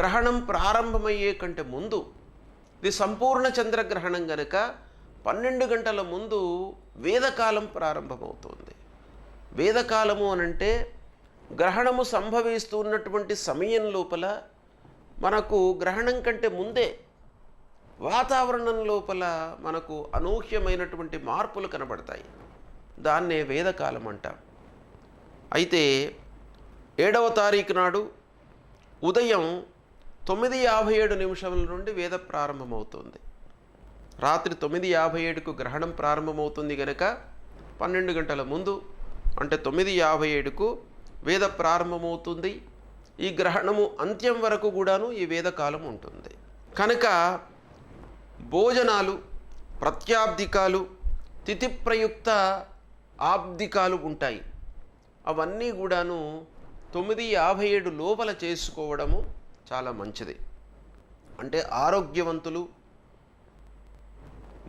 గ్రహణం ప్రారంభమయ్యే కంటే ముందు ఇది సంపూర్ణ చంద్రగ్రహణం గనుక పన్నెండు గంటల ముందు వేదకాలం ప్రారంభమవుతుంది. వేదకాలము అనంటే గ్రహణము సంభవిస్తున్నటువంటి సమయం లోపల మనకు గ్రహణం కంటే ముందే వాతావరణం లోపల మనకు అనూహ్యమైనటువంటి మార్పులు కనబడతాయి. దాన్నే వేదకాలం అంటాం. అయితే ఏడవ తారీఖు నాడు ఉదయం తొమ్మిది యాభై ఏడు నిమిషముల నుండి వేద ప్రారంభమవుతుంది. రాత్రి తొమ్మిది యాభై ఏడుకు గ్రహణం ప్రారంభమవుతుంది కనుక పన్నెండు గంటల ముందు అంటే తొమ్మిది యాభై ఏడుకు వేద ప్రారంభమవుతుంది. ఈ గ్రహణము అంత్యం వరకు కూడాను ఈ వేదకాలం ఉంటుంది. కనుక భోజనాలు ప్రత్యాబ్దికాలు తిథిప్రయుక్త ఆబ్దికాలు ఉంటాయి. అవన్నీ కూడాను తొమ్మిది యాభై ఏడు లోపల చేసుకోవడము చాలా మంచిది. అంటే ఆరోగ్యవంతులు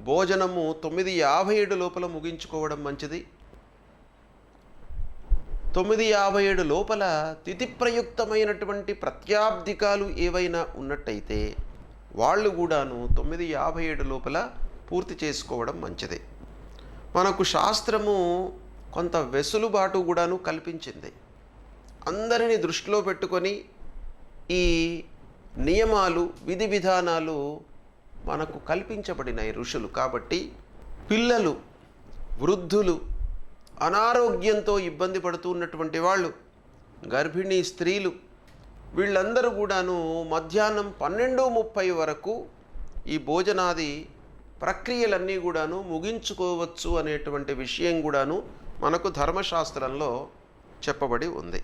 భోజనము తొమ్మిది యాభై ఏడు లోపల ముగించుకోవడం మంచిది. తొమ్మిది యాభై ఏడు లోపల తిథిప్రయుక్తమైనటువంటి ప్రత్యాబ్దికాలు ఏవైనా ఉన్నట్టయితే వాళ్ళు కూడాను తొమ్మిది యాభై ఏడు లోపల పూర్తి చేసుకోవడం మంచిది. మనకు శాస్త్రము కొంత వెసులుబాటు కూడాను కల్పించింది. అందరిని దృష్టిలో పెట్టుకొని ఈ నియమాలు విధి విధానాలు మనకు కల్పించబడినాయి ఋషులు. కాబట్టి పిల్లలు వృద్ధులు అనారోగ్యంతో ఇబ్బంది పడుతున్నటువంటి వాళ్ళు గర్భిణీ స్త్రీలు వీళ్ళందరూ కూడాను మధ్యాహ్నం పన్నెండు ముప్పై వరకు ఈ భోజనాది ప్రక్రియలన్నీ కూడాను ముగించుకోవచ్చు అనేటువంటి విషయం కూడాను మనకు ధర్మశాస్త్రంలో చెప్పబడి ఉంది.